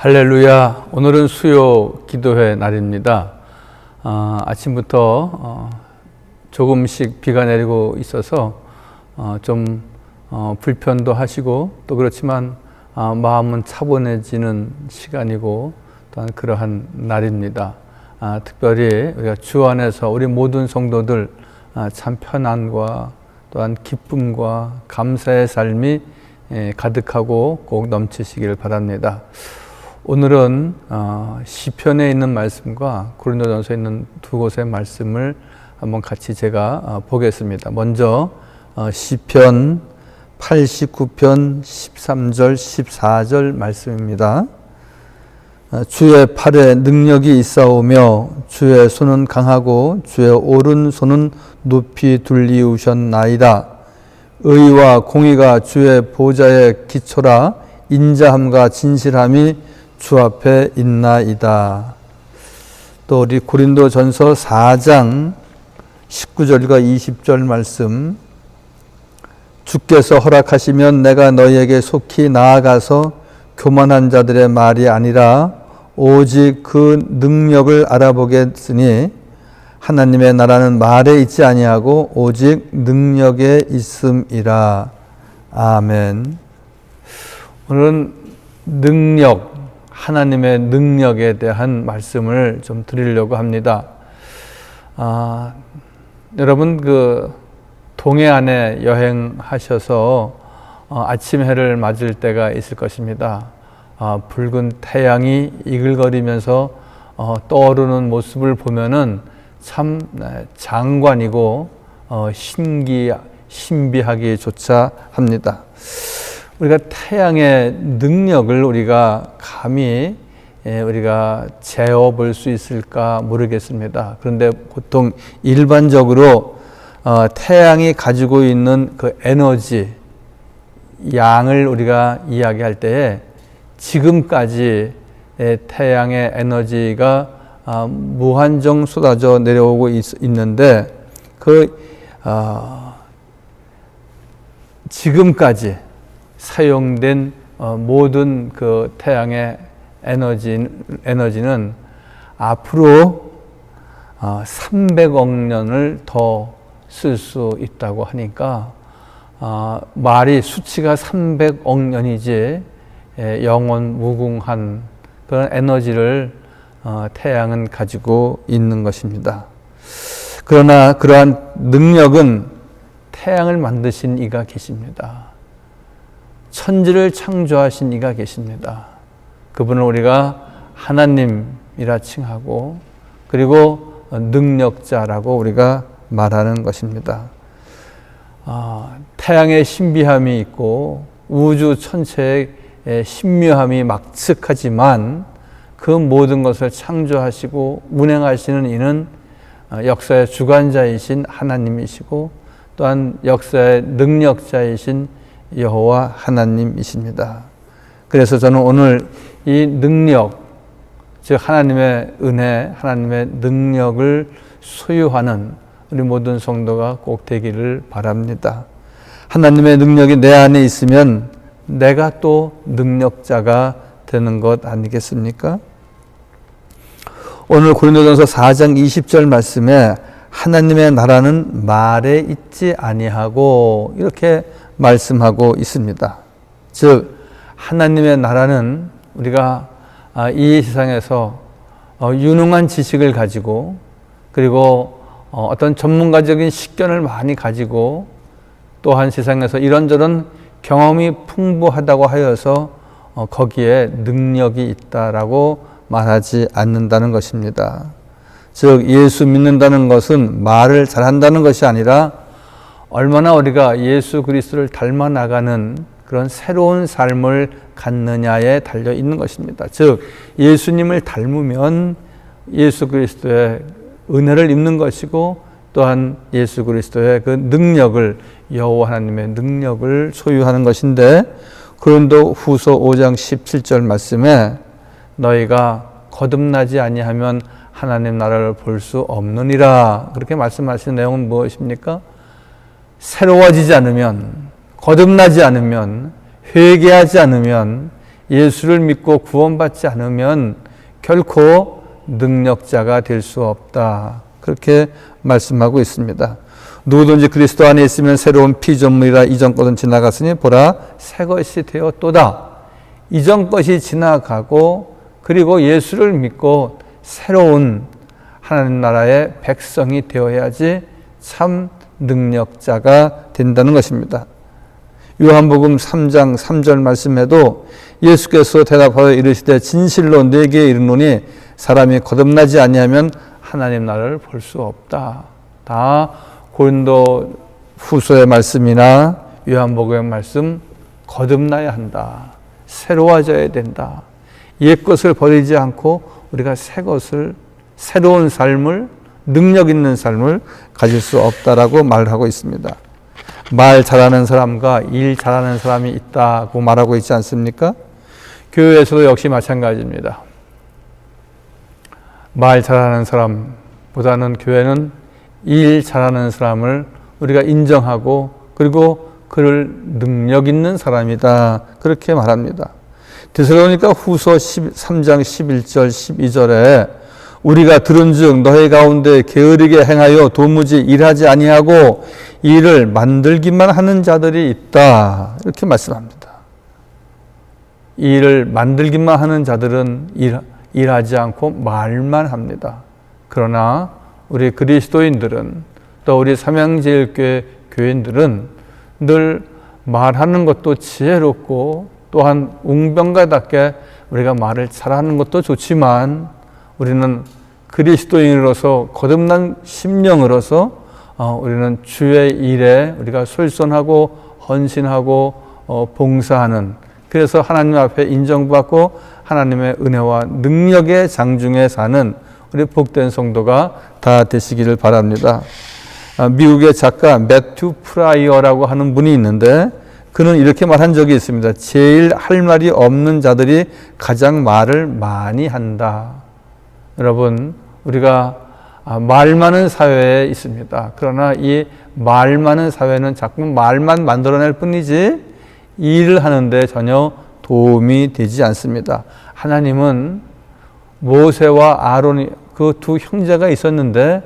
할렐루야. 오늘은 수요 기도회 날입니다. 아, 아침부터 어, 조금씩 비가 내리고 있어서 어, 좀 어, 불편도 하시고 또 그렇지만 아, 마음은 차분해지는 시간이고 또한 그러한 날입니다. 아, 특별히 우리가 주 안에서 우리 모든 성도들 아, 참 편안과 또한 기쁨과 감사의 삶이 예, 가득하고 꼭 넘치시기를 바랍니다. 오늘은 어, 시편에 있는 말씀과 고린도전서에 있는 두 곳의 말씀을 한번 같이 제가 어, 보겠습니다. 먼저 어, 시편 89편 13절 14절 말씀입니다. 주의 팔에 능력이 있사오며 주의 손은 강하고 주의 오른손은 높이 둘리우셨나이다. 의와 공의가 주의 보좌의 기초라 인자함과 진실함이 주 앞에 있나이다. 또 우리 고린도 전서 4장 19절과 20절 말씀 주께서 허락하시면 내가 너희에게 속히 나아가서 교만한 자들의 말이 아니라 오직 그 능력을 알아보겠으니 하나님의 나라는 말에 있지 아니하고 오직 능력에 있음이라. 아멘. 오늘은 능력, 하나님의 능력에 대한 말씀을 좀 드리려고 합니다. 아, 여러분 그 동해안에 여행하셔서 어, 아침 해를 맞을 때가 있을 것입니다. 아, 붉은 태양이 이글거리면서 어, 떠오르는 모습을 보면은 참 네, 장관이고 어, 신기 신비하기조차 합니다. 우리가 태양의 능력을 우리가 감히 예, 우리가 재어 볼 수 있을까 모르겠습니다. 그런데 보통 일반적으로 어, 태양이 가지고 있는 그 에너지 양을 우리가 이야기할 때에 지금까지 태양의 에너지가 아, 무한정 쏟아져 내려오고 있, 는데그 어, 지금까지 사용된 어, 모든 그 태양의 에너지, 에너지는 앞으로 어, 300억 년을 더 쓸 수 있다고 하니까 어, 말이 수치가 300억 년이지 예, 영원 무궁한 그런 에너지를 어, 태양은 가지고 있는 것입니다. 그러나 그러한 능력은 태양을 만드신 이가 계십니다. 천지를 창조하신 이가 계십니다. 그분을 우리가 하나님이라 칭하고 그리고 능력자라고 우리가 말하는 것입니다. 아, 태양의 신비함이 있고 우주 천체의 신묘함이 막측하지만 그 모든 것을 창조하시고 운행하시는 이는 역사의 주관자이신 하나님이시고 또한 역사의 능력자이신 여호와 하나님이십니다. 그래서 저는 오늘 이 능력, 즉 하나님의 은혜, 하나님의 능력을 소유하는 우리 모든 성도가 꼭 되기를 바랍니다. 하나님의 능력이 내 안에 있으면 내가 또 능력자가 되는 것 아니겠습니까? 오늘 고린도전서 4장 20절 말씀에 하나님의 나라는 말에 있지 아니하고 이렇게 말씀하고 있습니다. 즉 하나님의 나라는 우리가 아, 이 세상에서 어, 유능한 지식을 가지고 그리고 어, 어떤 전문가적인 식견을 많이 가지고 또한 세상에서 이런저런 경험이 풍부하다고 하여서 어, 거기에 능력이 있다라고 말하지 않는다는 것입니다. 즉 예수 믿는다는 것은 말을 잘한다는 것이 아니라 얼마나 우리가 예수 그리스도를 닮아 나가는 그런 새로운 삶을 갖느냐에 달려 있는 것입니다. 즉 예수님을 닮으면 예수 그리스도의 은혜를 입는 것이고 또한 예수 그리스도의 그 능력을 여호와 하나님의 능력을 소유하는 것인데 그런도 후서 5장 17절 말씀에 너희가 거듭나지 아니하면 하나님 나라를 볼 수 없느니라 그렇게 말씀하시는 내용은 무엇입니까? 새로워지지 않으면, 거듭나지 않으면, 회개하지 않으면 예수를 믿고 구원받지 않으면 결코 능력자가 될 수 없다. 그렇게 말씀하고 있습니다. 누구든지 그리스도 안에 있으면 새로운 피조물이라 이전 것은 지나갔으니 보라 새 것이 되었도다. 이전 것이 지나가고 그리고 예수를 믿고 새로운 하나님 나라의 백성이 되어야지 참 능력자가 된다는 것입니다. 요한복음 3장 3절 말씀에도 예수께서 대답하여 이르시되 진실로 내게 이르노니 사람이 거듭나지 아니하면 하나님 나라를 볼 수 없다. 다 고린도 후서의 말씀이나 요한복음의 말씀 거듭나야 한다. 새로워져야 된다. 옛 것을 버리지 않고 우리가 새 것을 새로운 삶을 능력 있는 삶을 가질 수 없다라고 말하고 있습니다. 말 잘하는 사람과 일 잘하는 사람이 있다고 말하고 있지 않습니까? 교회에서도 역시 마찬가지입니다. 말 잘하는 사람보다는 교회는 일 잘하는 사람을 우리가 인정하고 그리고 그를 능력 있는 사람이다. 그렇게 말합니다. 디스로니까 후서 13장 11절 12절에 우리가 들은즉 너희 가운데 게으르게 행하여 도무지 일하지 아니하고 일을 만들기만 하는 자들이 있다. 이렇게 말씀합니다. 일을 만들기만 하는 자들은 일, 일하지 않고 말만 합니다. 그러나 우리 그리스도인들은 또 우리 삼양제일교회 교인들은 늘 말하는 것도 지혜롭고 또한 웅병가답게 우리가 말을 잘하는 것도 좋지만 우리는 그리스도인으로서 거듭난 심령으로서 어, 우리는 주의 일에 우리가 솔선하고 헌신하고 어, 봉사하는 그래서 하나님 앞에 인정받고 하나님의 은혜와 능력의 장중에 사는 우리 복된 성도가 다 되시기를 바랍니다. 아, 미국의 작가 매튜 프라이어라고 하는 분이 있는데 그는 이렇게 말한 적이 있습니다. 제일 할 말이 없는 자들이 가장 말을 많이 한다. 여러분, 우리가 아, 말 많은 사회에 있습니다. 그러나 이 말 많은 사회는 자꾸 말만 만들어낼 뿐이지 일을 하는데 전혀 도움이 되지 않습니다. 하나님은 모세와 아론이 그 두 형제가 있었는데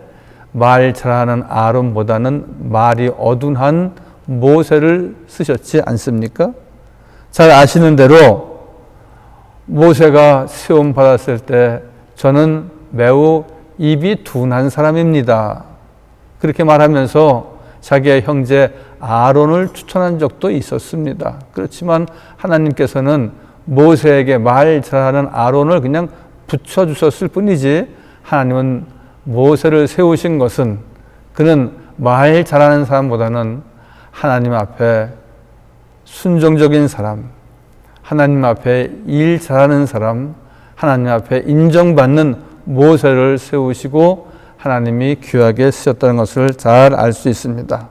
말 잘하는 아론보다는 말이 어둔한 모세를 쓰셨지 않습니까? 잘 아시는 대로 모세가 시험 받았을 때 저는 매우 입이 둔한 사람입니다. 그렇게 말하면서 자기의 형제 아론을 추천한 적도 있었습니다. 그렇지만 하나님께서는 모세에게 말 잘하는 아론을 그냥 붙여주셨을 뿐이지 하나님은 모세를 세우신 것은 그는 말 잘하는 사람보다는 하나님 앞에 순종적인 사람, 하나님 앞에 일 잘하는 사람, 하나님 앞에 인정받는 모세를 세우시고 하나님이 귀하게 쓰셨다는 것을 잘 알 수 있습니다.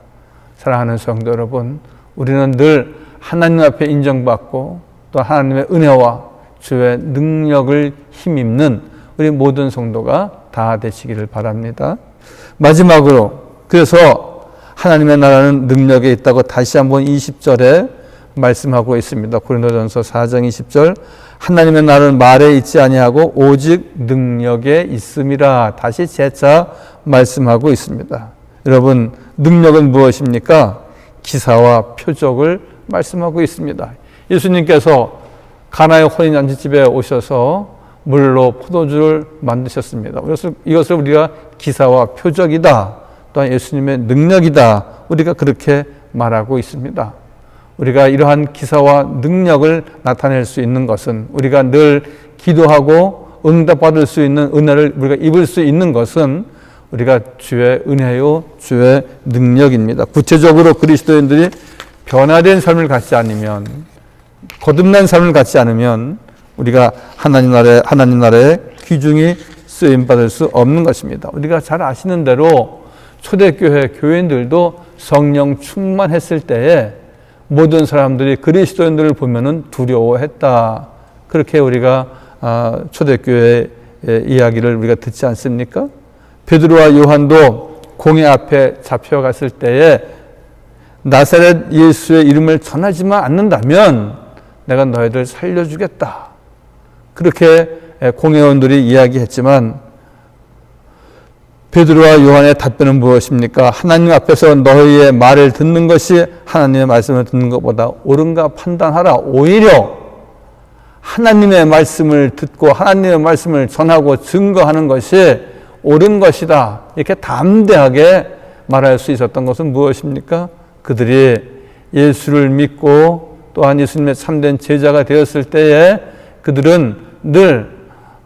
사랑하는 성도 여러분, 우리는 늘 하나님 앞에 인정받고 또 하나님의 은혜와 주의 능력을 힘입는 우리 모든 성도가 다 되시기를 바랍니다. 마지막으로 그래서 하나님의 나라는 능력에 있다고 다시 한번 20절에 말씀하고 있습니다. 고린도전서 4장 20절 하나님의 나라는 말에 있지 아니하고 오직 능력에 있음이라 다시 재차 말씀하고 있습니다. 여러분 능력은 무엇입니까? 기사와 표적을 말씀하고 있습니다. 예수님께서 가나의 혼인 잔치집에 오셔서 물로 포도주를 만드셨습니다. 이것을 우리가 기사와 표적이다. 또한 예수님의 능력이다. 우리가 그렇게 말하고 있습니다. 우리가 이러한 기사와 능력을 나타낼 수 있는 것은 우리가 늘 기도하고 응답받을 수 있는 은혜를 우리가 입을 수 있는 것은 우리가 주의 은혜요, 주의 능력입니다. 구체적으로 그리스도인들이 변화된 삶을 갖지 않으면, 거듭난 삶을 갖지 않으면 우리가 하나님 나라에, 하나님 나라의 귀중히 쓰임 받을 수 없는 것입니다. 우리가 잘 아시는 대로 초대교회 교인들도 성령 충만했을 때에 모든 사람들이 그리스도인들을 보면은 두려워했다. 그렇게 우리가 아, 초대교회 이야기를 우리가 듣지 않습니까? 베드로와 요한도 공회 앞에 잡혀갔을 때에 나사렛 예수의 이름을 전하지만 않는다면 내가 너희들 살려주겠다. 그렇게 공회원들이 이야기했지만 베드로와 요한의 답변은 무엇입니까? 하나님 앞에서 너희의 말을 듣는 것이 하나님의 말씀을 듣는 것보다 옳은가 판단하라. 오히려 하나님의 말씀을 듣고 하나님의 말씀을 전하고 증거하는 것이 옳은 것이다. 이렇게 담대하게 말할 수 있었던 것은 무엇입니까? 그들이 예수를 믿고 또한 예수님의 참된 제자가 되었을 때에 그들은 늘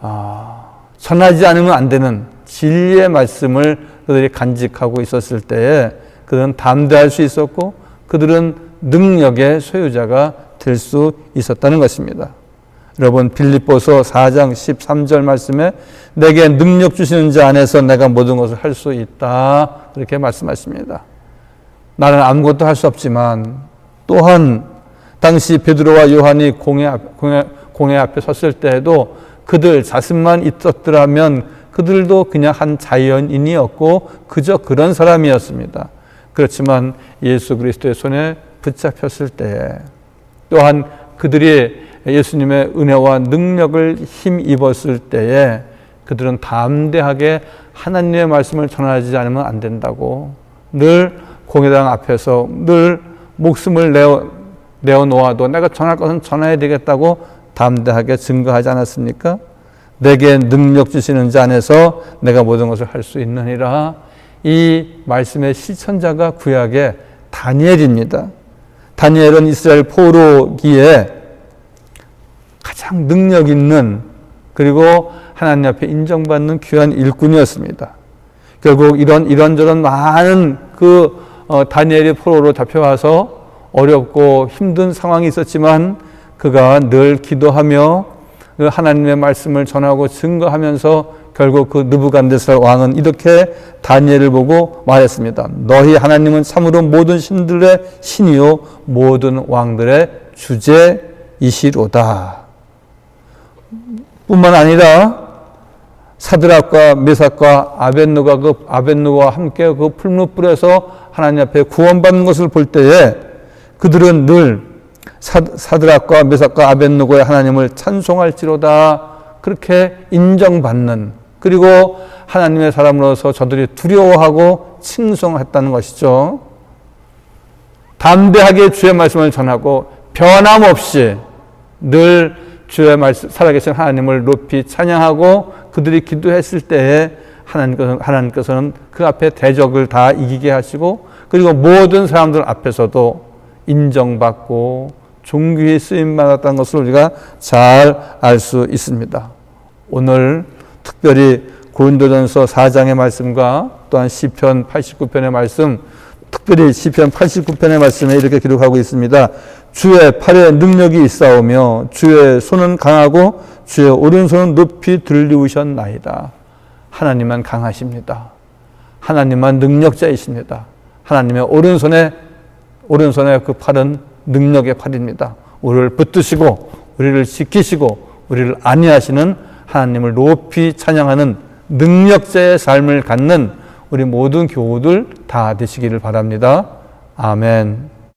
아, 전하지 않으면 안 되는 진리의 말씀을 그들이 간직하고 있었을 때에 그들은 담대할 수 있었고 그들은 능력의 소유자가 될 수 있었다는 것입니다. 여러분 빌립보서 4장 13절 말씀에 내게 능력 주시는 자 안에서 내가 모든 것을 할 수 있다. 그렇게 말씀하십니다. 나는 아무것도 할 수 없지만 또한 당시 베드로와 요한이 공회, 공회, 공회 앞에 섰을 때에도 그들 자신만 있었더라면 그들도 그냥 한 자연인이었고 그저 그런 사람이었습니다. 그렇지만 예수 그리스도의 손에 붙잡혔을 때에 또한 그들이 예수님의 은혜와 능력을 힘입었을 때에 그들은 담대하게 하나님의 말씀을 전하지 않으면 안 된다고 늘 공회당 앞에서 늘 목숨을 내어, 내어놓아도 내가 전할 것은 전해야 되겠다고 담대하게 증거하지 않았습니까? 내게 능력 주시는 자 안에서 내가 모든 것을 할 수 있느니라. 이 말씀의 실천자가 구약의 다니엘입니다. 다니엘은 이스라엘 포로기에 가장 능력 있는 그리고 하나님 앞에 인정받는 귀한 일꾼이었습니다. 결국 이런 이런저런 많은 그 어, 다니엘이 포로로 잡혀와서 어렵고 힘든 상황이 있었지만 그가 늘 기도하며 그 하나님의 말씀을 전하고 증거하면서 결국 그 느부갓네살 왕은 이렇게 다니엘을 보고 말했습니다. 너희 하나님은 참으로 모든 신들의 신이요 모든 왕들의 주제이시로다. 뿐만 아니라 사드락과 메삭과 아벤누가 그 아벤누와 함께 그 풀무불에서 하나님 앞에 구원받는 것을 볼 때에 그들은 늘 사드락과 메삭과 아벤누고의 하나님을 찬송할지로다 그렇게 인정받는 그리고 하나님의 사람으로서 저들이 두려워하고 칭송했다는 것이죠. 담대하게 주의 말씀을 전하고 변함없이 늘 주의 말씀 살아계신 하나님을 높이 찬양하고 그들이 기도했을 때에 하나님께서는, 하나님께서는 그 앞에 대적을 다 이기게 하시고 그리고 모든 사람들 앞에서도 인정받고 종교에 쓰임 받았다는 것을 우리가 잘 알 수 있습니다. 오늘 특별히 고린도전서 4장의 말씀과 또한 시편 89편의 말씀, 특별히 시편 89편의 말씀에 이렇게 기록하고 있습니다. 주의 팔에 능력이 있사오며 주의 손은 강하고 주의 오른손은 높이 들리우셨나이다. 하나님만 강하십니다. 하나님만 능력자이십니다. 하나님의 오른손에 오른손의 그 팔은 능력의 팔입니다. 우리를 붙드시고 우리를 지키시고 우리를 안위하시는 하나님을 높이 찬양하는 능력자의 삶을 갖는 우리 모든 교우들 다 되시기를 바랍니다. 아멘.